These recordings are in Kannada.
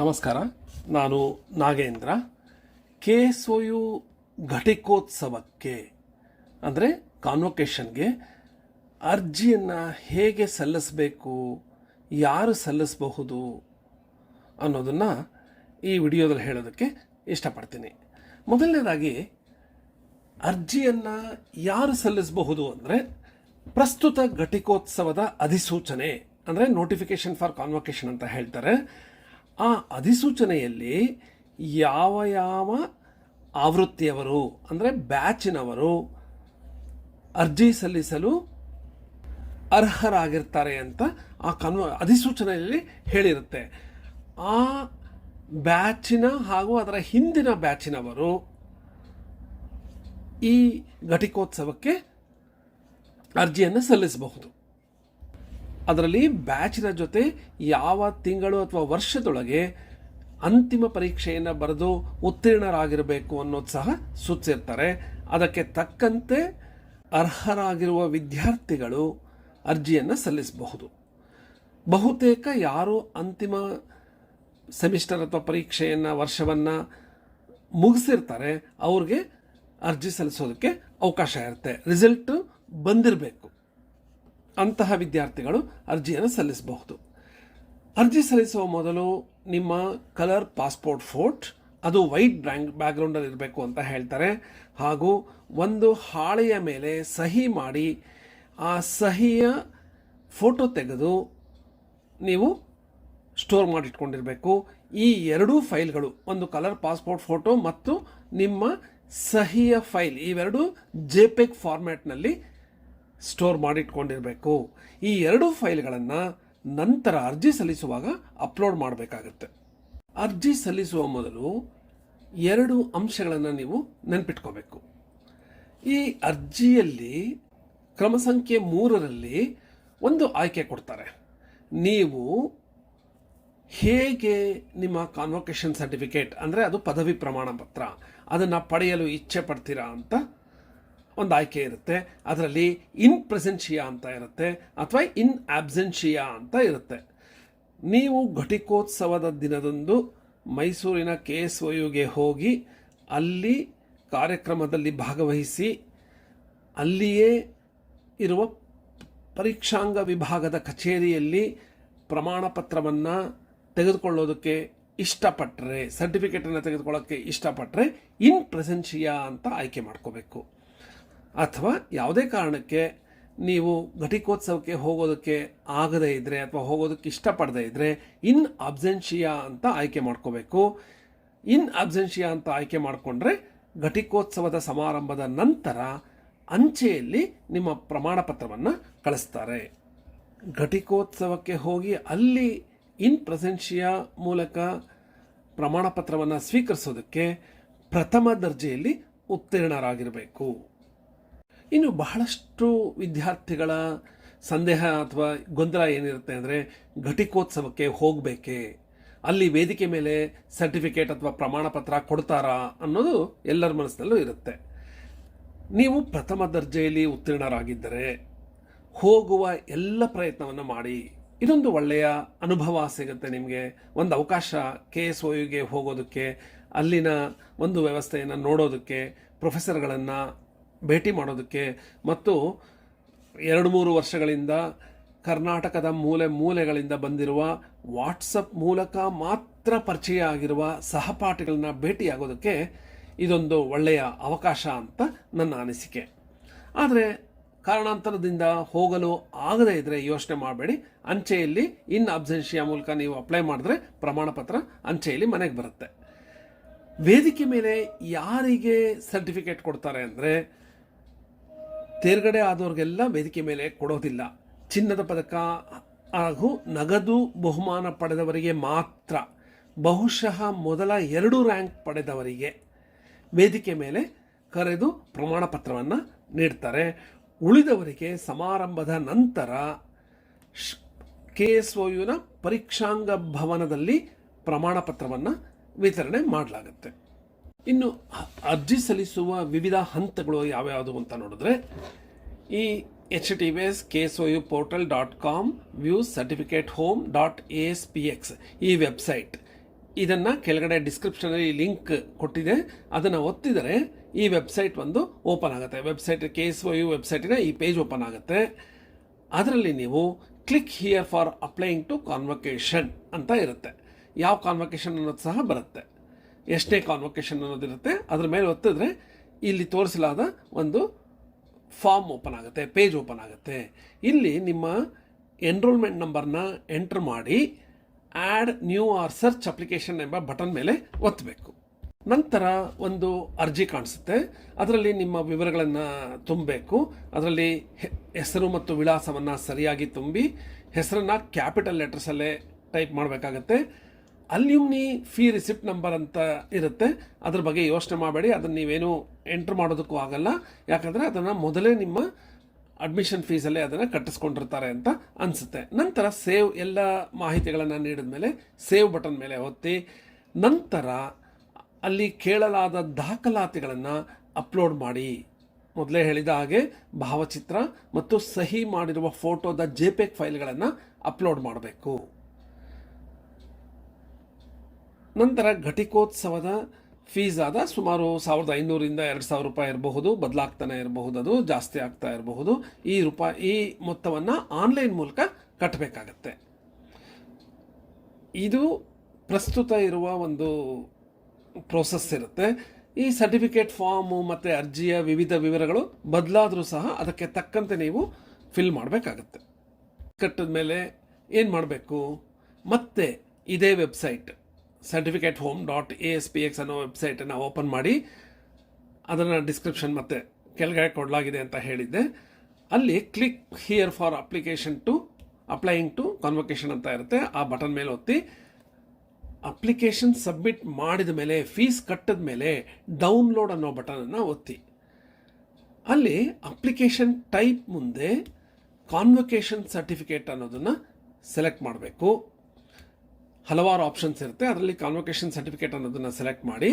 ನಮಸ್ಕಾರ. ನಾನು ನಾಗೇಂದ್ರ. ಕೆ ಎಸ್ ಯು ಘಟಿಕೋತ್ಸವಕ್ಕೆ, ಅಂದರೆ ಕಾನ್ವೊಕೇಶನ್ಗೆ ಅರ್ಜಿಯನ್ನು ಹೇಗೆ ಸಲ್ಲಿಸಬೇಕು, ಯಾರು ಸಲ್ಲಿಸಬಹುದು ಅನ್ನೋದನ್ನು ಈ ವಿಡಿಯೋದಲ್ಲಿ ಹೇಳೋದಕ್ಕೆ ಇಷ್ಟಪಡ್ತೀನಿ. ಮೊದಲನೇದಾಗಿ, ಅರ್ಜಿಯನ್ನು ಯಾರು ಸಲ್ಲಿಸಬಹುದು ಅಂದರೆ ಪ್ರಸ್ತುತ ಘಟಿಕೋತ್ಸವದ ಅಧಿಸೂಚನೆ, ಅಂದರೆ ನೋಟಿಫಿಕೇಶನ್ ಫಾರ್ ಕಾನ್ವೊಕೇಶನ್ ಅಂತ ಹೇಳ್ತಾರೆ. ಆ ಅಧಿಸೂಚನೆಯಲ್ಲಿ ಯಾವ ಯಾವ ಆವೃತ್ತಿಯವರು, ಅಂದರೆ ಬ್ಯಾಚಿನವರು ಅರ್ಜಿ ಸಲ್ಲಿಸಲು ಅರ್ಹರಾಗಿರ್ತಾರೆ ಅಂತ ಆ ಕನ್ವ, ಅಧಿಸೂಚನೆಯಲ್ಲಿ ಹೇಳಿರುತ್ತೆ. ಆ ಬ್ಯಾಚಿನ ಹಾಗೂ ಅದರ ಹಿಂದಿನ ಬ್ಯಾಚಿನವರು ಈ ಘಟಿಕೋತ್ಸವಕ್ಕೆ ಅರ್ಜಿಯನ್ನು ಸಲ್ಲಿಸಬಹುದು. ಅದರಲ್ಲಿ ಬ್ಯಾಚಿನ ಜೊತೆ ಯಾವ ತಿಂಗಳು ಅಥವಾ ವರ್ಷದೊಳಗೆ ಅಂತಿಮ ಪರೀಕ್ಷೆಯನ್ನು ಬರೆದು ಉತ್ತೀರ್ಣರಾಗಿರಬೇಕು ಅನ್ನೋದು ಸಹ ಸೂಚಿಸಿರ್ತಾರೆ ಅದಕ್ಕೆ ತಕ್ಕಂತೆ ಅರ್ಹರಾಗಿರುವ ವಿದ್ಯಾರ್ಥಿಗಳು ಅರ್ಜಿಯನ್ನು ಸಲ್ಲಿಸಬಹುದು. ಬಹುತೇಕ ಯಾರು ಅಂತಿಮ ಸೆಮಿಸ್ಟರ್ ಅಥವಾ ಪರೀಕ್ಷೆಯನ್ನು, ವರ್ಷವನ್ನು ಮುಗಿಸಿರ್ತಾರೆ, ಅವ್ರಿಗೆ ಅರ್ಜಿ ಸಲ್ಲಿಸೋದಕ್ಕೆ ಅವಕಾಶ ಇರುತ್ತೆ. ರಿಸಲ್ಟ್ ಬಂದಿರಬೇಕು. ಅಂತಹ ವಿದ್ಯಾರ್ಥಿಗಳು ಅರ್ಜಿಯನ್ನು ಸಲ್ಲಿಸಬಹುದು. ಅರ್ಜಿ ಸಲ್ಲಿಸುವ ಮೊದಲು ನಿಮ್ಮ ಕಲರ್ ಪಾಸ್ಪೋರ್ಟ್ ಫೋಟ್, ಅದು ವೈಟ್ ಬ್ಯಾಂಕ್ ಬ್ಯಾಕ್ಗ್ರೌಂಡಲ್ಲಿ ಇರಬೇಕು ಅಂತ ಹೇಳ್ತಾರೆ. ಹಾಗೂ ಒಂದು ಹಾಳೆಯ ಮೇಲೆ ಸಹಿ ಮಾಡಿ ಆ ಸಹಿಯ ಫೋಟೋ ತೆಗೆದು ನೀವು ಸ್ಟೋರ್ ಮಾಡಿಟ್ಕೊಂಡಿರಬೇಕು. ಈ ಎರಡೂ ಫೈಲ್ಗಳು, ಒಂದು ಕಲರ್ ಪಾಸ್ಪೋರ್ಟ್ ಫೋಟೋ ಮತ್ತು ನಿಮ್ಮ ಸಹಿಯ ಫೈಲ್, ಇವೆರಡೂ ಜೆಪೆಗ್ ಫಾರ್ಮ್ಯಾಟ್ನಲ್ಲಿ ಸ್ಟೋರ್ ಮಾಡಿಟ್ಕೊಂಡಿರಬೇಕು. ಈ ಎರಡು ಫೈಲ್ಗಳನ್ನು ನಂತರ ಅರ್ಜಿ ಸಲ್ಲಿಸುವಾಗ ಅಪ್ಲೋಡ್ ಮಾಡಬೇಕಾಗತ್ತೆ. ಅರ್ಜಿ ಸಲ್ಲಿಸುವ ಮೊದಲು ಎರಡು ಅಂಶಗಳನ್ನು ನೀವು ನೆನಪಿಟ್ಕೋಬೇಕು. ಈ ಅರ್ಜಿಯಲ್ಲಿ ಕ್ರಮ ಸಂಖ್ಯೆ ಮೂರರಲ್ಲಿ ಒಂದು ಆಯ್ಕೆ ಕೊಡ್ತಾರೆ. ನೀವು ಹೇಗೆ ನಿಮ್ಮ ಕಾನ್ವೊಕೇಶನ್ ಸರ್ಟಿಫಿಕೇಟ್ ಅಂದರೆ ಅದು ಪದವಿ ಪ್ರಮಾಣ ಪತ್ರ, ಅದನ್ನು ಪಡೆಯಲು ಇಚ್ಛೆ ಪಡ್ತೀರಾ ಅಂತ ಒಂದು ಆಯ್ಕೆ ಇರುತ್ತೆ. ಅದರಲ್ಲಿ ಇನ್ ಪ್ರೆಸೆನ್ಷಿಯಾ ಅಂತ ಇರುತ್ತೆ ಅಥವಾ ಇನ್ ಆಬ್ಸೆನ್ಷಿಯಾ ಅಂತ ಇರುತ್ತೆ. ನೀವು ಘಟಿಕೋತ್ಸವದ ದಿನದಂದು ಮೈಸೂರಿನ ಕೆ ಎಸ್ ವಯುಗೆ ಹೋಗಿ ಅಲ್ಲಿ ಕಾರ್ಯಕ್ರಮದಲ್ಲಿ ಭಾಗವಹಿಸಿ ಅಲ್ಲಿಯೇ ಇರುವ ಪರೀಕ್ಷಾಂಗ ವಿಭಾಗದ ಕಚೇರಿಯಲ್ಲಿ ಪ್ರಮಾಣ ಪತ್ರವನ್ನು ತೆಗೆದುಕೊಳ್ಳೋದಕ್ಕೆ ಇಷ್ಟಪಟ್ಟರೆ ಸರ್ಟಿಫಿಕೇಟನ್ನು ತೆಗೆದುಕೊಳ್ಳೋಕ್ಕೆ ಇಷ್ಟಪಟ್ಟರೆ ಇನ್ ಪ್ರೆಸೆನ್ಷಿಯಾ ಅಂತ ಆಯ್ಕೆ ಮಾಡ್ಕೋಬೇಕು. ಅಥವಾ ಯಾವುದೇ ಕಾರಣಕ್ಕೆ ನೀವು ಘಟಿಕೋತ್ಸವಕ್ಕೆ ಹೋಗೋದಕ್ಕೆ ಆಗದೇ ಇದ್ದರೆ ಅಥವಾ ಹೋಗೋದಕ್ಕೆ ಇಷ್ಟಪಡದೇ ಇದ್ದರೆ ಇನ್ ಅಬ್ಸೆನ್ಷಿಯಾ ಅಂತ ಆಯ್ಕೆ ಮಾಡ್ಕೋಬೇಕು. ಇನ್ ಅಬ್ಸೆನ್ಷಿಯಾ ಅಂತ ಆಯ್ಕೆ ಮಾಡಿಕೊಂಡ್ರೆ ಘಟಿಕೋತ್ಸವದ ಸಮಾರಂಭದ ನಂತರ ಅಂಚೆಯಲ್ಲಿ ನಿಮ್ಮ ಪ್ರಮಾಣ ಪತ್ರವನ್ನು ಕಳಿಸ್ತಾರೆ. ಘಟಿಕೋತ್ಸವಕ್ಕೆ ಹೋಗಿ ಅಲ್ಲಿ ಇನ್ ಪ್ರೆಸೆನ್ಷಿಯಾ ಮೂಲಕ ಪ್ರಮಾಣ ಪತ್ರವನ್ನು ಸ್ವೀಕರಿಸೋದಕ್ಕೆ ಪ್ರಥಮ ದರ್ಜೆಯಲ್ಲಿ ಉತ್ತೀರ್ಣರಾಗಿರಬೇಕು. ಇನ್ನು ಬಹಳಷ್ಟು ವಿದ್ಯಾರ್ಥಿಗಳ ಸಂದೇಹ ಅಥವಾ ಗೊಂದಲ ಏನಿರುತ್ತೆ ಅಂದರೆ ಘಟಿಕೋತ್ಸವಕ್ಕೆ ಹೋಗಬೇಕೆ, ಅಲ್ಲಿ ವೇದಿಕೆ ಮೇಲೆ ಸರ್ಟಿಫಿಕೇಟ್ ಅಥವಾ ಪ್ರಮಾಣ ಪತ್ರ ಕೊಡ್ತಾರಾ ಅನ್ನೋದು ಎಲ್ಲರ ಮನಸ್ಸಿನಲ್ಲೂ ಇರುತ್ತೆ. ನೀವು ಪ್ರಥಮ ದರ್ಜೆಯಲ್ಲಿ ಉತ್ತೀರ್ಣರಾಗಿದ್ದರೆ ಹೋಗುವ ಎಲ್ಲ ಪ್ರಯತ್ನವನ್ನು ಮಾಡಿ. ಇದೊಂದು ಒಳ್ಳೆಯ ಅನುಭವ ಸಿಗುತ್ತೆ ನಿಮಗೆ. ಒಂದು ಅವಕಾಶ ಕೆ ಎಸ್ ಹೋಗೋದಕ್ಕೆ, ಅಲ್ಲಿನ ಒಂದು ವ್ಯವಸ್ಥೆಯನ್ನು ನೋಡೋದಕ್ಕೆ ಪ್ರೊಫೆಸರ್ಗಳನ್ನು ಭೇಟಿ ಮಾಡೋದಕ್ಕೆ. ಮತ್ತು ಎರಡು ಮೂರು ವರ್ಷಗಳಿಂದ ಕರ್ನಾಟಕದ ಮೂಲೆ ಮೂಲೆಗಳಿಂದ ಬಂದಿರುವ ವಾಟ್ಸಪ್ ಮೂಲಕ ಮಾತ್ರ ಪರಿಚಯ ಆಗಿರುವ ಸಹಪಾಠಿಗಳನ್ನ ಭೇಟಿಯಾಗೋದಕ್ಕೆ ಇದೊಂದು ಒಳ್ಳೆಯ ಅವಕಾಶ ಅಂತ ನನ್ನ ಅನಿಸಿಕೆ. ಆದರೆ ಕಾರಣಾಂತರದಿಂದ ಹೋಗಲು ಆಗದೇ ಇದ್ದರೆ ಯೋಚನೆ ಮಾಡಬೇಡಿ. ಅಂಚೆಯಲ್ಲಿ ಇನ್ ಅಬ್ಸೆನ್ಷಿಯಾ ಮೂಲಕ ನೀವು ಅಪ್ಲೈ ಮಾಡಿದ್ರೆ ಪ್ರಮಾಣ ಪತ್ರ ಅಂಚೆಯಲ್ಲಿ ಮನೆಗೆ ಬರುತ್ತೆ. ವೇದಿಕೆ ಮೇಲೆ ಯಾರಿಗೆ ಸರ್ಟಿಫಿಕೇಟ್ ಕೊಡ್ತಾರೆ ಅಂದರೆ ತೇರ್ಗಡೆ ಆದವ್ರಿಗೆಲ್ಲ ವೇದಿಕೆ ಮೇಲೆ ಕೊಡೋದಿಲ್ಲ. ಚಿನ್ನದ ಪದಕ ಹಾಗೂ ನಗದು ಬಹುಮಾನ ಪಡೆದವರಿಗೆ ಮಾತ್ರ, ಬಹುಶಃ ಮೊದಲ ಎರಡು ರ್ಯಾಂಕ್ ಪಡೆದವರಿಗೆ ವೇದಿಕೆ ಮೇಲೆ ಕರೆದು ಪ್ರಮಾಣ ಪತ್ರವನ್ನು ನೀಡ್ತಾರೆ. ಉಳಿದವರಿಗೆ ಸಮಾರಂಭದ ನಂತರ ಕೆ ಎಸ್ ಒ ಯುನ ಪರೀಕ್ಷಾಂಗ ಭವನದಲ್ಲಿ ಪ್ರಮಾಣ ಪತ್ರವನ್ನು ವಿತರಣೆ ಮಾಡಲಾಗುತ್ತೆ. ಇನ್ನು ಅರ್ಜಿ ಸಲ್ಲಿಸುವ ವಿವಿಧ ಹಂತಗಳು ಯಾವ್ಯಾವುದು ಅಂತ ನೋಡಿದ್ರೆ ಈ H T V S K S O U portal dot com views certificate home dot A S P X ಈ ವೆಬ್ಸೈಟ್ ಇದನ್ನು ಕೆಳಗಡೆ ಡಿಸ್ಕ್ರಿಪ್ಷನಲ್ಲಿ ಲಿಂಕ್ ಕೊಟ್ಟಿದೆ. ಅದನ್ನು ಒತ್ತಿದರೆ ಈ ವೆಬ್ಸೈಟ್ ಒಂದು ಓಪನ್ ಆಗುತ್ತೆ. Website K S O U ವೆಬ್ಸೈಟಿನ ಈ ಪೇಜ್ ಓಪನ್ ಆಗುತ್ತೆ. ಅದರಲ್ಲಿ ನೀವು click here for applying to convocation ಅಂತ ಇರುತ್ತೆ. ಯಾವ ಕಾನ್ವೊಕೇಶನ್ ಅನ್ನೋದು ಸಹ ಬರುತ್ತೆ. ಎಷ್ಟನೇ ಕಾನ್ವೊಕೇಶನ್ ಅನ್ನೋದಿರುತ್ತೆ ಅದ್ರ ಮೇಲೆ ಒತ್ತಿದ್ರೆ ಇಲ್ಲಿ ತೋರಿಸಲಾದ ಒಂದು ಫಾರ್ಮ್ ಓಪನ್ ಆಗುತ್ತೆ ಪೇಜ್ ಓಪನ್ ಆಗುತ್ತೆ. ಇಲ್ಲಿ ನಿಮ್ಮ ಎನ್ರೋಲ್ಮೆಂಟ್ ನಂಬರ್ನ ಎಂಟ್ರ್ ಮಾಡಿ add new or search application ಎಂಬ ಬಟನ್ ಮೇಲೆ ಒತ್ತಬೇಕು ನಂತರ ಒಂದು ಅರ್ಜಿ ಕಾಣಿಸುತ್ತೆ, ಅದರಲ್ಲಿ ನಿಮ್ಮ ವಿವರಗಳನ್ನು ತುಂಬಬೇಕು. ಅದರಲ್ಲಿ ಹೆಸರು ಮತ್ತು ವಿಳಾಸವನ್ನು ಸರಿಯಾಗಿ ತುಂಬಿ, ಹೆಸರನ್ನು ಕ್ಯಾಪಿಟಲ್ ಲೆಟರ್ಸಲ್ಲೇ ಟೈಪ್ ಮಾಡಬೇಕಾಗತ್ತೆ. ಅಲ್ಯೂಮ್ನಿ ಫೀ ರಿಸಿಪ್ಟ್ ನಂಬರ್ ಅಂತ ಇರುತ್ತೆ. ಅದ್ರ ಬಗ್ಗೆ ಯೋಚನೆ ಮಾಡಬೇಡಿ ಅದನ್ನು ನೀವೇನು ಎಂಟ್ರ್ ಮಾಡೋದಕ್ಕೂ ಆಗಲ್ಲ. ಯಾಕಂದರೆ ಅದನ್ನು ಮೊದಲೇ ನಿಮ್ಮ ಅಡ್ಮಿಷನ್ ಫೀಸಲ್ಲೇ ಅದನ್ನು ಕಟ್ಟಿಸ್ಕೊಂಡಿರ್ತಾರೆ ಅಂತ ಅನಿಸುತ್ತೆ. ನಂತರ ಸೇವ್ ಎಲ್ಲ ಮಾಹಿತಿಗಳನ್ನು ನೀಡಿದ ಮೇಲೆ ಸೇವ್ ಬಟನ್ ಮೇಲೆ ಒತ್ತಿ, ನಂತರ ಅಲ್ಲಿ ಕೇಳಲಾದ ದಾಖಲಾತಿಗಳನ್ನು ಅಪ್ಲೋಡ್ ಮಾಡಿ. ಮೊದಲೇ ಹೇಳಿದ ಹಾಗೆ ಭಾವಚಿತ್ರ ಮತ್ತು ಸಹಿ ಮಾಡಿರುವ ಫೋಟೋದ ಜೆಪೆಕ್ ಫೈಲ್ಗಳನ್ನು ಅಪ್ಲೋಡ್ ಮಾಡಬೇಕು. ನಂತರ ಘಟಿಕೋತ್ಸವದ ಫೀಸ್ ಆದ ಸುಮಾರು ಸಾವಿರದ ಐನೂರಿಂದ ಎರಡು ಸಾವಿರ ರೂಪಾಯಿ ಇರಬಹುದು, ಬದಲಾಗ್ತಾನೆ ಇರಬಹುದು, ಅದು ಜಾಸ್ತಿ ಆಗ್ತಾ ಇರಬಹುದು. ಈ ರೂಪಾಯಿ ಈ ಮೊತ್ತವನ್ನು ಆನ್ಲೈನ್ ಮೂಲಕ ಕಟ್ಟಬೇಕಾಗತ್ತೆ ಇದು ಪ್ರಸ್ತುತ ಇರುವ ಒಂದು ಪ್ರೋಸೆಸ್ ಇರುತ್ತೆ. ಈ ಸರ್ಟಿಫಿಕೇಟ್ ಫಾರ್ಮು ಮತ್ತು ಅರ್ಜಿಯ ವಿವಿಧ ವಿವರಗಳು ಬದಲಾದರೂ ಸಹ ಅದಕ್ಕೆ ತಕ್ಕಂತೆ ನೀವು ಫಿಲ್ ಮಾಡಬೇಕಾಗತ್ತೆ. ಕಟ್ಟಿದ ಮೇಲೆ ಏನು ಮಾಡಬೇಕು? ಮತ್ತೆ ಇದೇ website certificate home dot A S P X ಅನ್ನೋ ವೆಬ್ಸೈಟನ್ನು ಓಪನ್ ಮಾಡಿ, ಅದನ್ನು ಡಿಸ್ಕ್ರಿಪ್ಷನ್ ಮತ್ತೆ ಕೆಳಗಡೆ ಕೊಡಲಾಗಿದೆ ಅಂತ ಹೇಳಿದ್ದೆ. ಅಲ್ಲಿ click here for application to applying to convocation ಅಂತ ಇರುತ್ತೆ. ಆ ಬಟನ್ ಮೇಲೆ ಒತ್ತಿ ಅಪ್ಲಿಕೇಶನ್ ಸಬ್ಮಿಟ್ ಮಾಡಿದ ಮೇಲೆ ಫೀಸ್ ಕಟ್ಟಿದ ಮೇಲೆ ಡೌನ್ಲೋಡ್ ಅನ್ನೋ ಬಟನನ್ನು ಒತ್ತಿ. ಅಲ್ಲಿ ಅಪ್ಲಿಕೇಶನ್ ಟೈಪ್ ಮುಂದೆ ಕಾನ್ವೊಕೇಶನ್ ಸರ್ಟಿಫಿಕೇಟ್ ಅನ್ನೋದನ್ನು ಸೆಲೆಕ್ಟ್ ಮಾಡಬೇಕು. ಹಲವಾರು ಆಪ್ಷನ್ಸ್ ಇರುತ್ತೆ. ಅದರಲ್ಲಿ ಕಾನ್ವೊಕೇಶನ್ ಸರ್ಟಿಫಿಕೇಟ್ ಅನ್ನೋದನ್ನು ಸೆಲೆಕ್ಟ್ ಮಾಡಿ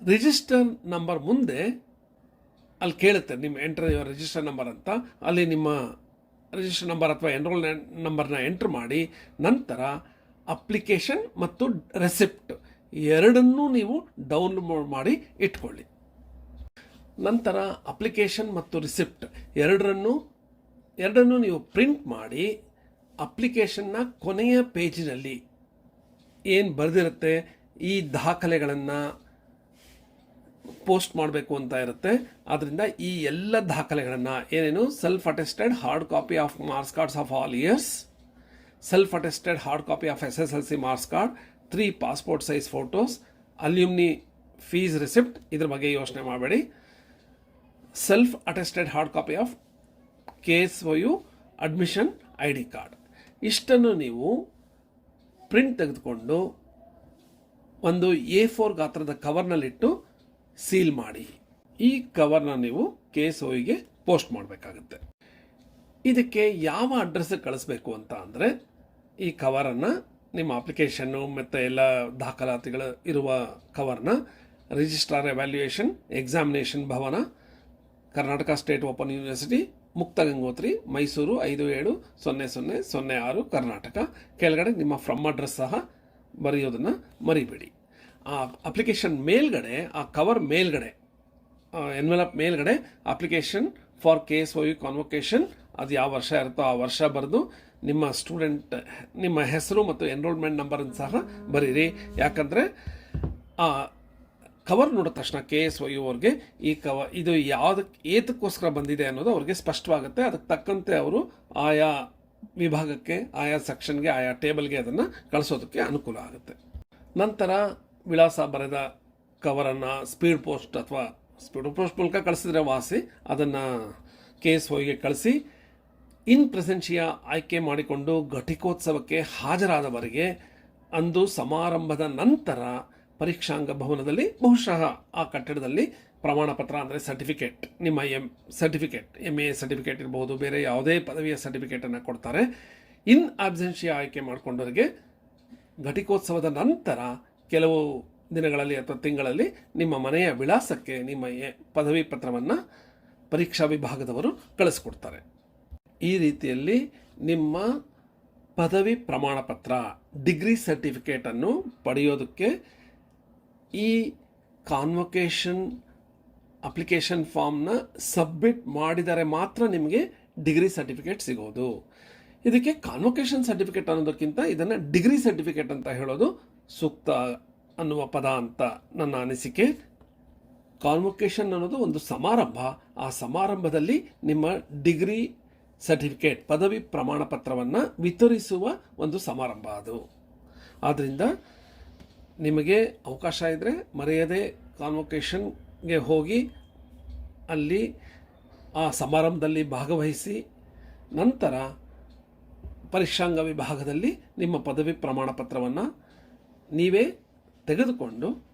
ರಿಜಿಸ್ಟರ್ ನಂಬರ್ ಮುಂದೆ ಅಲ್ಲಿ ಕೇಳುತ್ತೆ. ನಿಮ್ಮ ಎಂಟರ್ ರಿಜಿಸ್ಟರ್ ನಂಬರ್ ಅಂತ. ಅಲ್ಲಿ ನಿಮ್ಮ ರಿಜಿಸ್ಟರ್ ನಂಬರ್ ಅಥವಾ ಎನ್ರೋಲ್ ನಂಬರ್ನ ಎಂಟ್ರ್ ಮಾಡಿ, ನಂತರ ಅಪ್ಲಿಕೇಶನ್ ಮತ್ತು ರೆಸಿಪ್ಟ್ ಎರಡನ್ನೂ ನೀವು ಡೌನ್ಲೋಡ್ ಮಾಡಿ ಇಟ್ಕೊಳ್ಳಿ. ನಂತರ ಅಪ್ಲಿಕೇಶನ್ ಮತ್ತು ರಿಸಿಪ್ಟ್ ಎರಡರನ್ನು ಎರಡನ್ನೂ ನೀವು ಪ್ರಿಂಟ್ ಮಾಡಿ ಅಪ್ಲಿಕೇಶನ್ನ ಕೊನೆಯ ಪೇಜಿನಲ್ಲಿ ಏನು ಬರೆದಿರುತ್ತೆ, ಈ ದಾಖಲೆಗಳನ್ನು ಪೋಸ್ಟ್ ಮಾಡಬೇಕು ಅಂತ ಇರುತ್ತೆ. ಆದ್ದರಿಂದ ಈ ಎಲ್ಲ ದಾಖಲೆಗಳನ್ನು ಏನೇನು self attested hard copy of marks cards of all years self attested hard copy of S S L C marks card three passport size photos alumni fees receipt ಇದ್ರ ಬಗ್ಗೆ ಯೋಚನೆ ಮಾಡಬೇಡಿ. Self attested hard copy of K S O U admission I D card ಇಷ್ಟನ್ನು ನೀವು ಪ್ರಿಂಟ್ ತೆಗೆದುಕೊಂಡು ಒಂದು ಎ ಫೋರ್ ಗಾತ್ರದ ಕವರ್ನಲ್ಲಿಟ್ಟು ಸೀಲ್ ಮಾಡಿ. ಈ ಕವರ್ನ ನೀವು ಕೆ ಎಸ್ ಒಗೆ ಪೋಸ್ಟ್ ಮಾಡಬೇಕಾಗುತ್ತೆ. ಇದಕ್ಕೆ ಯಾವ ಅಡ್ರೆಸ್ಸಿಗೆ ಕಳಿಸ್ಬೇಕು ಅಂತ ಅಂದರೆ ಈ ಕವರನ್ನು ನಿಮ್ಮ ಅಪ್ಲಿಕೇಶನ್ನು ಮತ್ತು ಎಲ್ಲ ದಾಖಲಾತಿಗಳು ಇರುವ ಕವರ್ನ ರಿಜಿಸ್ಟ್ರಾರ್ ಎವ್ಯಾಲ್ಯೂಯೇಷನ್ ಎಕ್ಸಾಮಿನೇಷನ್ ಭವನ Karnataka state open university Mukta Gangotri Mysuru ಐದು ಏಳು ಸೊನ್ನೆ ಸೊನ್ನೆ ಸೊನ್ನೆ ಆರು ಕರ್ನಾಟಕ. ಕೆಳಗಡೆ ನಿಮ್ಮ ಫ್ರಮ್ ಅಡ್ರೆಸ್ ಸಹ ಬರೆಯೋದನ್ನು ಮರಿಬೇಡಿ. ಆ ಅಪ್ಲಿಕೇಶನ್ ಮೇಲ್ಗಡೆ, ಆ ಕವರ್ ಮೇಲ್ಗಡೆ ಎನ್ವೆಲಪ್ ಮೇಲ್ಗಡೆ application for K S O U convocation ಅದು ಯಾವ ವರ್ಷ ಇರುತ್ತೋ ಆ ವರ್ಷ ಬರೆದು ನಿಮ್ಮ ಸ್ಟೂಡೆಂಟ್ ನಿಮ್ಮ ಹೆಸರು ಮತ್ತು ಎನ್ರೋಲ್ಮೆಂಟ್ ನಂಬರನ್ನು ಸಹ ಬರೀರಿ. ಯಾಕಂದರೆ ಕವರ್ ನೋಡಿದ ತಕ್ಷಣ ಕೆ ಎಸ್ ವೈ ಅವ್ರಿಗೆ ಈ ಕವ ಇದು ಯಾವುದಕ್ಕೆ ಏತಕ್ಕೋಸ್ಕರ ಬಂದಿದೆ ಅನ್ನೋದು ಅವ್ರಿಗೆ ಸ್ಪಷ್ಟವಾಗುತ್ತೆ. ಅದಕ್ಕೆ ತಕ್ಕಂತೆ ಅವರು ಆಯಾ ವಿಭಾಗಕ್ಕೆ, ಆಯಾ ಸೆಕ್ಷನ್ಗೆ ಆಯಾ ಟೇಬಲ್ಗೆ ಅದನ್ನು ಕಳಿಸೋದಕ್ಕೆ ಅನುಕೂಲ ಆಗುತ್ತೆ. ನಂತರ ವಿಳಾಸ ಬರೆದ ಕವರನ್ನು ಸ್ಪೀಡ್ ಪೋಸ್ಟ್ ಅಥವಾ ಸ್ಪೀಡ್ ಪೋಸ್ಟ್ ಮೂಲಕ ಕಳಿಸಿದ್ರೆ ವಾಸಿ. ಅದನ್ನು ಕೆ ಎಸ್ ವೈಗೆ ಕಳಿಸಿ. ಇನ್ ಪ್ರೆಸೆನ್ಷಿಯ ಆಯ್ಕೆ ಮಾಡಿಕೊಂಡು ಘಟಿಕೋತ್ಸವಕ್ಕೆ ಹಾಜರಾದವರಿಗೆ ಅಂದು ಸಮಾರಂಭದ ನಂತರ ಪರೀಕ್ಷಾಂಗ ಭವನದಲ್ಲಿ, ಬಹುಶಃ ಆ ಕಟ್ಟಡದಲ್ಲಿ ಪ್ರಮಾಣ ಪತ್ರ ಅಂದರೆ ಸರ್ಟಿಫಿಕೇಟ್ ನಿಮ್ಮ M certificate M A certificate ಇರ್ಬೋದು ಬೇರೆ ಯಾವುದೇ ಪದವಿಯ ಸರ್ಟಿಫಿಕೇಟನ್ನು ಕೊಡ್ತಾರೆ. ಇನ್ ಆಬ್ಸೆನ್ಷಿಯ ಆಯ್ಕೆ ಮಾಡಿಕೊಂಡವರಿಗೆ ಘಟಿಕೋತ್ಸವದ ನಂತರ ಕೆಲವು ದಿನಗಳಲ್ಲಿ ಅಥವಾ ತಿಂಗಳಲ್ಲಿ ನಿಮ್ಮ ಮನೆಯ ವಿಳಾಸಕ್ಕೆ ನಿಮ್ಮ ಪದವಿ ಪತ್ರವನ್ನು ಪರೀಕ್ಷಾ ವಿಭಾಗದವರು ಕಳಿಸ್ಕೊಡ್ತಾರೆ. ಈ ರೀತಿಯಲ್ಲಿ ನಿಮ್ಮ ಪದವಿ ಪ್ರಮಾಣ ಪತ್ರ ಡಿಗ್ರಿ ಸರ್ಟಿಫಿಕೇಟನ್ನು ಪಡೆಯೋದಕ್ಕೆ ಈ ಕಾನ್ವೊಕೇಶನ್ ಅಪ್ಲಿಕೇಶನ್ ಫಾರ್ಮ್ನ ಸಬ್ಮಿಟ್ ಮಾಡಿದರೆ ಮಾತ್ರ ನಿಮಗೆ ಡಿಗ್ರಿ ಸರ್ಟಿಫಿಕೇಟ್ ಸಿಗೋದು. ಇದಕ್ಕೆ ಕಾನ್ವೊಕೇಶನ್ ಸರ್ಟಿಫಿಕೇಟ್ ಅನ್ನೋದಕ್ಕಿಂತ ಇದನ್ನು ಡಿಗ್ರಿ ಸರ್ಟಿಫಿಕೇಟ್ ಅಂತ ಹೇಳೋದು ಸೂಕ್ತ ಅನ್ನುವ ಪದ ಅಂತ ನನ್ನ ಅನಿಸಿಕೆ. ಕಾನ್ವೊಕೇಶನ್ ಅನ್ನೋದು ಒಂದು ಸಮಾರಂಭ. ಆ ಸಮಾರಂಭದಲ್ಲಿ ನಿಮ್ಮ ಡಿಗ್ರಿ ಸರ್ಟಿಫಿಕೇಟ್ ಪದವಿ ಪ್ರಮಾಣ ಪತ್ರವನ್ನು ವಿತರಿಸುವ ಒಂದು ಸಮಾರಂಭ ಅದು. ಆದ್ದರಿಂದ ನಿಮಗೆ ಅವಕಾಶ ಇದ್ದರೆ ಮರೆಯದೆ ಕಾನ್ವೊಕೇಶನ್ಗೆ ಹೋಗಿ ಅಲ್ಲಿ ಆ ಸಮಾರಂಭದಲ್ಲಿ ಭಾಗವಹಿಸಿ, ನಂತರ ಪರೀಕ್ಷಾಂಗ ವಿಭಾಗದಲ್ಲಿ ನಿಮ್ಮ ಪದವಿ ಪ್ರಮಾಣ ಪತ್ರವನ್ನು ನೀವೇ ತೆಗೆದುಕೊಂಡು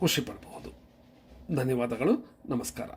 ಖುಷಿಪಡಬಹುದು ಧನ್ಯವಾದಗಳು. ನಮಸ್ಕಾರ.